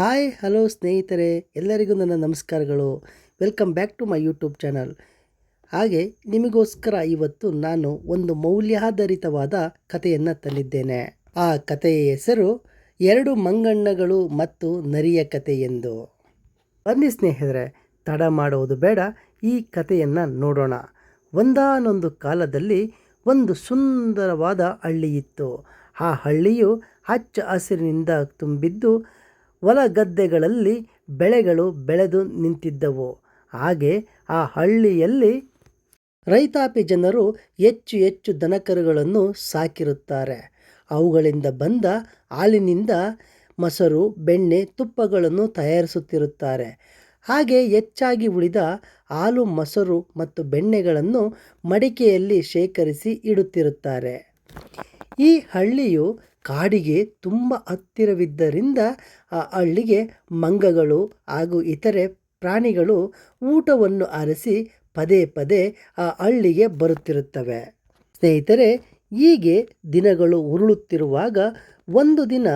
Hi, hello ಸ್ನೇಹಿತರೆ, ಎಲ್ಲರಿಗೂ ನನ್ನ ನಮಸ್ಕಾರಗಳು. Welcome back to my YouTube channel. ಹಾಗೆ, ನಿಮಗೋಸ್ಕರ ಇವತ್ತು ನಾನು ಒಂದು ಮೌಲ್ಯಾಧಾರಿತವಾದ ಕಥೆಯನ್ನು ತಂದಿದ್ದೇನೆ. ಆ ಕಥೆಯ ಹೆಸರು, ಎರಡು ಮಂಗಣ್ಣಗಳು ಮತ್ತು ನರಿಯ ಕಥೆ ಎಂದು. ಬನ್ನಿ ಸ್ನೇಹಿತರೆ, ತಡ ಮಾಡುವುದು ಬೇಡ, ಈ ಕಥೆಯನ್ನು ನೋಡೋಣ. ಒಂದಾನೊಂದು ಕಾಲದಲ್ಲಿ ಒಂದು ಸುಂದರವಾದ ಹಳ್ಳಿಯಿತ್ತು ಆ ಹಳ್ಳಿಯು ಹಚ್ಚ ಹಸಿರಿನಿಂದ ತುಂಬಿದ್ದು ಹೊಲ ಗದ್ದೆಗಳಲ್ಲಿ ಬೆಳೆಗಳು ಬೆಳೆದು ನಿಂತಿದ್ದವು. ಹಾಗೆ ಆ ಹಳ್ಳಿಯಲ್ಲಿ ರೈತಾಪಿ ಜನರು ಹೆಚ್ಚು ಹೆಚ್ಚು ದನಕರುಗಳನ್ನು ಸಾಕಿರುತ್ತಾರೆ. ಅವುಗಳಿಂದ ಬಂದ ಹಾಲಿನಿಂದ ಮೊಸರು, ಬೆಣ್ಣೆ, ತುಪ್ಪಗಳನ್ನು ತಯಾರಿಸುತ್ತಿರುತ್ತಾರೆ. ಹಾಗೆ ಹೆಚ್ಚಾಗಿ ಉಳಿದ ಹಾಲು, ಮೊಸರು ಮತ್ತು ಬೆಣ್ಣೆಗಳನ್ನು ಮಡಿಕೆಯಲ್ಲಿ ಶೇಖರಿಸಿ ಇಡುತ್ತಿರುತ್ತಾರೆ. ಈ ಹಳ್ಳಿಯು ಕಾಡಿಗೆ ತುಂಬ ಹತ್ತಿರವಿದ್ದರಿಂದ ಆ ಹಳ್ಳಿಗೆ ಮಂಗಗಳು ಹಾಗೂ ಇತರೆ ಪ್ರಾಣಿಗಳು ಊಟವನ್ನು ಅರಸಿ ಪದೇ ಪದೇ ಆ ಹಳ್ಳಿಗೆ ಬರುತ್ತಿರುತ್ತವೆ. ಸ್ನೇಹಿತರೆ, ಹೀಗೆ ದಿನಗಳು ಉರುಳುತ್ತಿರುವಾಗ ಒಂದು ದಿನ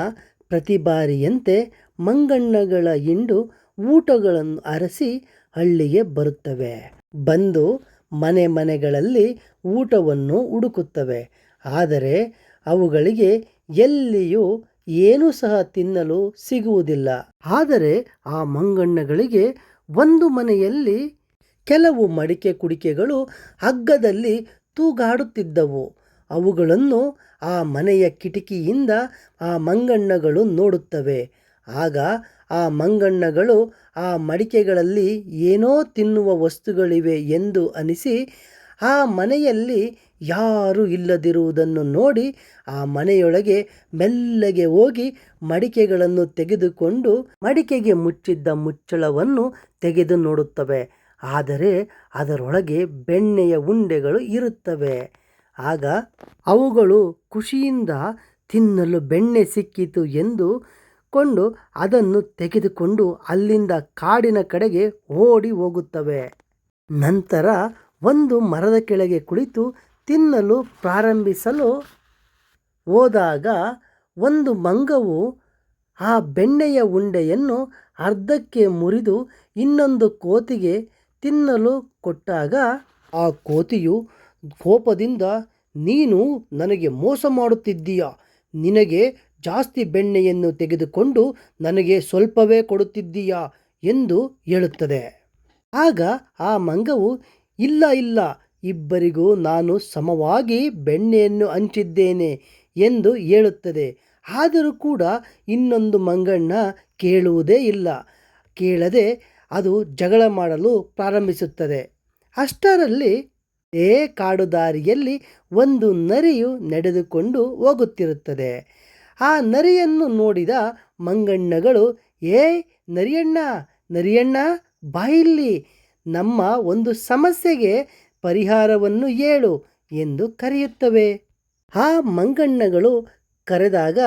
ಪ್ರತಿ ಬಾರಿಯಂತೆ ಮಂಗಣ್ಣಗಳ ಹಿಂಡು ಊಟಗಳನ್ನು ಅರಸಿ ಹಳ್ಳಿಗೆ ಬರುತ್ತವೆ. ಬಂದು ಮನೆ ಮನೆಗಳಲ್ಲಿ ಊಟವನ್ನು ಹುಡುಕುತ್ತವೆ. ಆದರೆ ಅವುಗಳಿಗೆ ಎಲ್ಲಿಯೂ ಏನೂ ಸಹ ತಿನ್ನಲು ಸಿಗುವುದಿಲ್ಲ. ಆದರೆ ಆ ಮಂಗಣ್ಣಗಳಿಗೆ ಒಂದು ಮನೆಯಲ್ಲಿ ಕೆಲವು ಮಡಿಕೆ ಕುಡಿಕೆಗಳು ಹಗ್ಗದಲ್ಲಿ ತೂಗಾಡುತ್ತಿದ್ದವು. ಅವುಗಳನ್ನು ಆ ಮನೆಯ ಕಿಟಕಿಯಿಂದ ಆ ಮಂಗಣ್ಣಗಳು ನೋಡುತ್ತವೆ. ಆಗ ಆ ಮಂಗಣ್ಣಗಳು ಆ ಮಡಿಕೆಗಳಲ್ಲಿ ಏನೋ ತಿನ್ನುವ ವಸ್ತುಗಳಿವೆ ಎಂದು ಅನಿಸಿ ಆ ಮನೆಯಲ್ಲಿ ಯಾರೂ ಇಲ್ಲದಿರುವುದನ್ನು ನೋಡಿ ಆ ಮನೆಯೊಳಗೆ ಮೆಲ್ಲಗೆ ಹೋಗಿ ಮಡಿಕೆಗಳನ್ನು ತೆಗೆದುಕೊಂಡು ಮಡಿಕೆಗೆ ಮುಚ್ಚಿದ್ದ ಮುಚ್ಚಳವನ್ನು ತೆಗೆದು ನೋಡುತ್ತವೆ. ಆದರೆ ಅದರೊಳಗೆ ಬೆಣ್ಣೆಯ ಉಂಡೆಗಳು ಇರುತ್ತವೆ. ಆಗ ಅವುಗಳು ಖುಷಿಯಿಂದ ತಿನ್ನಲು ಬೆಣ್ಣೆ ಸಿಕ್ಕಿತು ಎಂದು ಕೊಂಡು ಅದನ್ನು ತೆಗೆದುಕೊಂಡು ಅಲ್ಲಿಂದ ಕಾಡಿನ ಕಡೆಗೆ ಓಡಿ ಹೋಗುತ್ತವೆ. ನಂತರ ಒಂದು ಮರದ ಕೆಳಗೆ ಕುಳಿತು ತಿನ್ನಲು ಪ್ರಾರಂಭಿಸಲು ಹೋದಾಗ ಒಂದು ಮಂಗವು ಆ ಬೆಣ್ಣೆಯ ಉಂಡೆಯನ್ನು ಅರ್ಧಕ್ಕೆ ಮುರಿದು ಇನ್ನೊಂದು ಕೋತಿಗೆ ತಿನ್ನಲು ಕೊಟ್ಟಾಗ ಆ ಕೋತಿಯು ಕೋಪದಿಂದ, ನೀನು ನನಗೆ ಮೋಸ ಮಾಡುತ್ತಿದ್ದೀಯ? ನಿನಗೆ ಜಾಸ್ತಿ ಬೆಣ್ಣೆಯನ್ನು ತೆಗೆದುಕೊಂಡು ನನಗೆ ಸ್ವಲ್ಪವೇ ಕೊಡುತ್ತಿದ್ದೀಯಾ? ಎಂದು ಹೇಳುತ್ತದೆ. ಆಗ ಆ ಮಂಗವು, ಇಲ್ಲ ಇಲ್ಲ ಇಬ್ಬರಿಗೂ ನಾನು ಸಮವಾಗಿ ಬೆಣ್ಣೆಯನ್ನು ಹಂಚಿದ್ದೇನೆ ಎಂದು ಹೇಳುತ್ತದೆ. ಆದರೂ ಕೂಡ ಇನ್ನೊಂದು ಮಂಗಣ್ಣ ಕೇಳುವುದೇ ಇಲ್ಲ. ಕೇಳದೆ ಅದು ಜಗಳ ಮಾಡಲು ಪ್ರಾರಂಭಿಸುತ್ತದೆ. ಅಷ್ಟರಲ್ಲಿ ಏ ಕಾಡು ದಾರಿಯಲ್ಲಿ ಒಂದು ನರಿಯು ನಡೆದುಕೊಂಡು ಹೋಗುತ್ತಿರುತ್ತದೆ. ಆ ನರಿಯನ್ನು ನೋಡಿದ ಮಂಗಣ್ಣಗಳು, ಏ, ನರಿಯಣ್ಣ ನರಿಯಣ್ಣ ಬಾಯಿಲ್ಲಿ ನಮ್ಮ ಒಂದು ಸಮಸ್ಯೆಗೆ ಪರಿಹಾರವನ್ನು ಏಳು ಎಂದು ಕರೆಯುತ್ತವೆ. ಆ ಮಂಗಣ್ಣಗಳು ಕರೆದಾಗ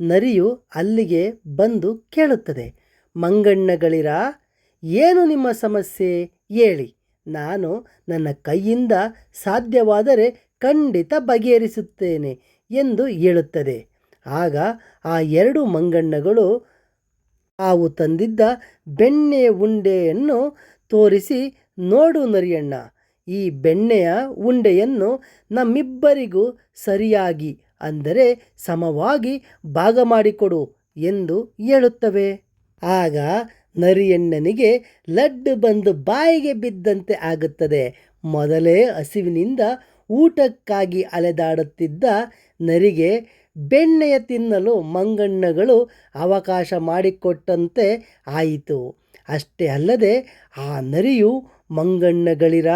ನರಿಯು ಅಲ್ಲಿಗೆ ಬಂದು ಕೇಳುತ್ತದೆ. ಮಂಗಣ್ಣಗಳಿರ? ಏನು ನಿಮ್ಮ ಸಮಸ್ಯೆ? ಹೇಳಿ. ನಾನು ನನ್ನ ಕೈಯಿಂದ ಸಾಧ್ಯವಾದರೆ ಖಂಡಿತ ಬಗೆಹರಿಸುತ್ತೇನೆ ಎಂದು ಹೇಳುತ್ತದೆ. ಆಗ ಆ ಎರಡು ಮಂಗಣ್ಣಗಳು ತಾವು ತಂದಿದ್ದ ಬೆಣ್ಣೆ ಉಂಡೆಯನ್ನು ತೋರಿಸಿ, ನೋಡು ನರಿಯಣ್ಣ ಈ ಬೆಣ್ಣೆಯ ಉಂಡೆಯನ್ನು ನಮ್ಮಿಬ್ಬರಿಗೂ ಸರಿಯಾಗಿ, ಅಂದರೆ ಸಮವಾಗಿ ಭಾಗ ಮಾಡಿಕೊಡು ಎಂದು ಹೇಳುತ್ತವೆ. ಆಗ ನರಿಯಣ್ಣನಿಗೆ ಲಡ್ಡು ಬಂದು ಬಾಯಿಗೆ ಬಿದ್ದಂತೆ ಆಗುತ್ತದೆ. ಮೊದಲೇ ಹಸಿವಿನಿಂದ ಊಟಕ್ಕಾಗಿ ಅಲೆದಾಡುತ್ತಿದ್ದ ನರಿಗೆ ಬೆಣ್ಣೆಯ ತಿನ್ನಲು ಮಂಗಣ್ಣಗಳು ಅವಕಾಶ ಮಾಡಿಕೊಟ್ಟಂತೆ ಆಯಿತು. ಅಷ್ಟೇ ಅಲ್ಲದೆ ಆ ನರಿಯು ಮಂಗಣ್ಣಗಳಿರ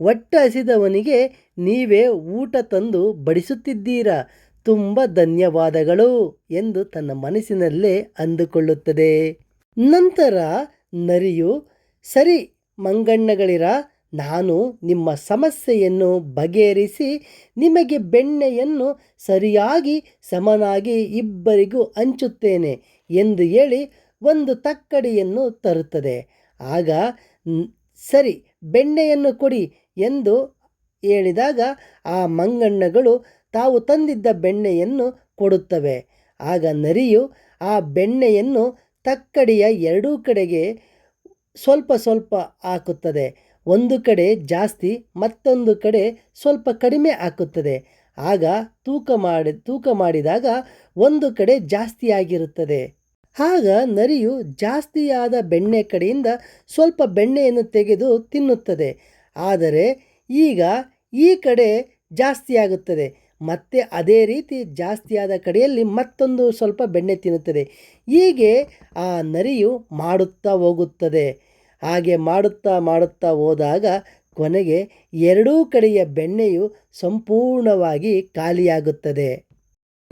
ಒಟ್ಟ ಹಸಿದವನಿಗೆ ನೀವೇ ಊಟ ತಂದು ಬಡಿಸುತ್ತಿದ್ದೀರಾ? ತುಂಬ ಧನ್ಯವಾದಗಳು ಎಂದು ತನ್ನ ಮನಸ್ಸಿನಲ್ಲೇ ಅಂದುಕೊಳ್ಳುತ್ತದೆ. ನಂತರ ನರಿಯು, ಸರಿ ಮಂಗಣ್ಣಗಳಿರ, ನಾನು ನಿಮ್ಮ ಸಮಸ್ಯೆಯನ್ನು ಬಗೆಹರಿಸಿ ನಿಮಗೆ ಬೆಣ್ಣೆಯನ್ನು ಸರಿಯಾಗಿ ಸಮನಾಗಿ ಇಬ್ಬರಿಗೂ ಹಂಚುತ್ತೇನೆ ಎಂದು ಹೇಳಿ ಒಂದು ತಕ್ಕಡಿಯನ್ನು ತರುತ್ತದೆ. ಆಗ, ಸರಿ, ಬೆಣ್ಣೆಯನ್ನು ಕೊಡಿ ಎಂದು ಹೇಳಿದಾಗ ಆ ಮಂಗಣ್ಣಗಳು ತಾವು ತಂದಿದ್ದ ಬೆಣ್ಣೆಯನ್ನು ಕೊಡುತ್ತವೆ. ಆಗ ನರಿಯು ಆ ಬೆಣ್ಣೆಯನ್ನು ತಕ್ಕಡಿಯ ಎರಡೂ ಕಡೆಗೆ ಸ್ವಲ್ಪ ಸ್ವಲ್ಪ ಹಾಕುತ್ತದೆ. ಒಂದು ಕಡೆ ಜಾಸ್ತಿ, ಮತ್ತೊಂದು ಕಡೆ ಸ್ವಲ್ಪ ಕಡಿಮೆ ಹಾಕುತ್ತದೆ. ಆಗ ತೂಕ ಮಾಡಿ, ತೂಕ ಮಾಡಿದಾಗ ಒಂದು ಕಡೆ ಜಾಸ್ತಿಯಾಗಿರುತ್ತದೆ ಆಗ ನರಿಯು ಜಾಸ್ತಿಯಾದ ಬೆಣ್ಣೆ ಕಡೆಯಿಂದ ಸ್ವಲ್ಪ ಬೆಣ್ಣೆಯನ್ನು ತೆಗೆದು ತಿನ್ನುತ್ತದೆ. ಆದರೆ ಈಗ ಈ ಕಡೆ ಜಾಸ್ತಿ ಆಗುತ್ತದೆ. ಮತ್ತೆ ಅದೇ ರೀತಿ ಜಾಸ್ತಿಯಾದ ಕಡೆಯಲ್ಲಿ ಮತ್ತೊಂದು ಸ್ವಲ್ಪ ಬೆಣ್ಣೆ ತಿನ್ನುತ್ತದೆ. ಹೀಗೆ ಆ ನರಿಯು ಮಾಡುತ್ತಾ ಹೋಗುತ್ತದೆ. ಹಾಗೆ ಮಾಡುತ್ತಾ ಮಾಡುತ್ತಾ ಹೋದಾಗ ಕೊನೆಗೆ ಎರಡೂ ಕಡೆಯ ಬೆಣ್ಣೆಯು ಸಂಪೂರ್ಣವಾಗಿ ಖಾಲಿಯಾಗುತ್ತದೆ.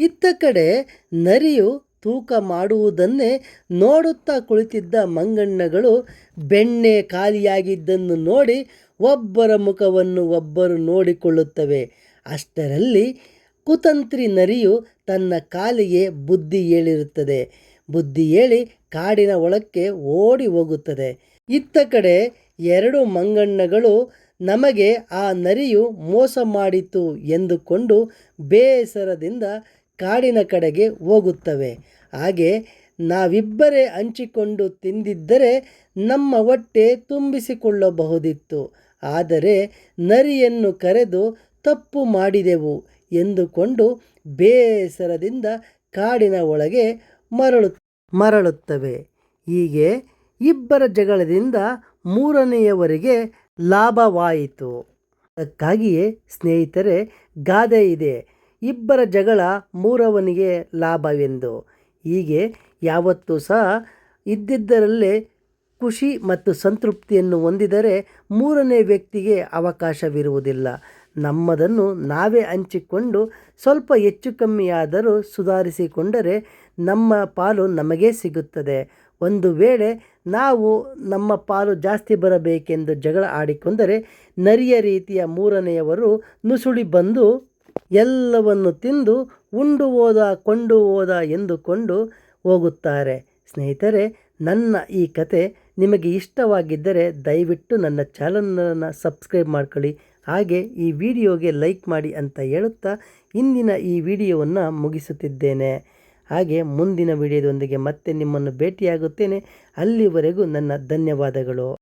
ಇತ್ತ ಕಡೆ ನರಿಯು ತೂಕ ಮಾಡುವುದನ್ನೇ ನೋಡುತ್ತಾ ಕುಳಿತಿದ್ದ ಮಂಗಣ್ಣಗಳು ಬೆಣ್ಣೆ ಖಾಲಿಯಾಗಿದ್ದನ್ನು ನೋಡಿ ಒಬ್ಬರ ಮುಖವನ್ನು ಒಬ್ಬರು ನೋಡಿಕೊಳ್ಳುತ್ತವೆ. ಅಷ್ಟರಲ್ಲಿ ಕುತಂತ್ರಿ ನರಿಯು ತನ್ನ ಕಾಲಿಗೆ ಬುದ್ಧಿ ಹೇಳಿರುತ್ತದೆ. ಬುದ್ಧಿ ಹೇಳಿ ಕಾಡಿನ ಒಳಕ್ಕೆ ಓಡಿ ಹೋಗುತ್ತದೆ. ಇತ್ತ ಕಡೆ ಎರಡು ಮಂಗಣ್ಣಗಳು ನಮಗೆ ಆ ನರಿಯು ಮೋಸ ಮಾಡಿತು ಎಂದುಕೊಂಡು ಬೇಸರದಿಂದ ಕಾಡಿನ ಕಡೆಗೆ ಹೋಗುತ್ತವೆ. ಹಾಗೆ ನಾವಿಬ್ಬರೇ ಹಂಚಿಕೊಂಡು ತಿಂದಿದ್ದರೆ ನಮ್ಮ ಹೊಟ್ಟೆ ತುಂಬಿಸಿಕೊಳ್ಳಬಹುದಿತ್ತು. ಆದರೆ ನರಿಯನ್ನು ಕರೆದು ತಪ್ಪು ಮಾಡಿದೆವು ಎಂದುಕೊಂಡು ಬೇಸರದಿಂದ ಕಾಡಿನ ಒಳಗೆ ಮರಳು ಮರಳುತ್ತವೆ. ಹೀಗೆ ಇಬ್ಬರ ಜಗಳದಿಂದ ಮೂರನೆಯವರಿಗೆ ಲಾಭವಾಯಿತು. ಅದಕ್ಕಾಗಿಯೇ, ಸ್ನೇಹಿತರೆ, ಗಾದೆ ಇದೆ. ಇಬ್ಬರ ಜಗಳ ಮೂರವನಿಗೆ ಲಾಭವೆಂದು. ಹೀಗೆ ಯಾವತ್ತೂ ಸಹ ಇದ್ದಿದ್ದರಲ್ಲೇ ಖುಷಿ ಮತ್ತು ಸಂತೃಪ್ತಿಯನ್ನು ಹೊಂದಿದರೆ ಮೂರನೇ ವ್ಯಕ್ತಿಗೆ ಅವಕಾಶವಿರುವುದಿಲ್ಲ. ನಮ್ಮದನ್ನು ನಾವೇ ಹಂಚಿಕೊಂಡು ಸ್ವಲ್ಪ ಹೆಚ್ಚು ಕಮ್ಮಿಯಾದರೂ ಸುಧಾರಿಸಿಕೊಂಡರೆ ನಮ್ಮ ಪಾಲು ನಮಗೇ ಸಿಗುತ್ತದೆ. ಒಂದು ವೇಳೆ ನಾವು ನಮ್ಮ ಪಾಲು ಜಾಸ್ತಿ ಬರಬೇಕೆಂದು ಜಗಳ ಆಡಿಕೊಂಡರೆ ನರಿಯ ರೀತಿಯ ಮೂರನೆಯವರು ನುಸುಳಿ ಬಂದು ಎಲ್ಲವನ್ನು ತಿಂದು ಉಂಡು ಹೋದ ಕೊಂಡು ಹೋದ ಎಂದುಕೊಂಡು ಹೋಗುತ್ತಾರೆ. ಸ್ನೇಹಿತರೆ, ನನ್ನ ಈ ಕತೆ ನಿಮಗೆ ಇಷ್ಟವಾಗಿದ್ದರೆ ದಯವಿಟ್ಟು ನನ್ನ ಚಾನಲನ್ನು ಸಬ್ಸ್ಕ್ರೈಬ್ ಮಾಡ್ಕೊಳ್ಳಿ. ಹಾಗೆ ಈ ವಿಡಿಯೋಗೆ ಲೈಕ್ ಮಾಡಿ ಅಂತ ಹೇಳುತ್ತಾ ಇಂದಿನ ಈ ವಿಡಿಯೋವನ್ನು ಮುಗಿಸುತ್ತಿದ್ದೇನೆ. ಹಾಗೆ ಮುಂದಿನ ವಿಡಿಯೋದೊಂದಿಗೆ ಮತ್ತೆ ನಿಮ್ಮನ್ನು ಭೇಟಿಯಾಗುತ್ತೇನೆ. ಅಲ್ಲಿವರೆಗೂ ನನ್ನ ಧನ್ಯವಾದಗಳು.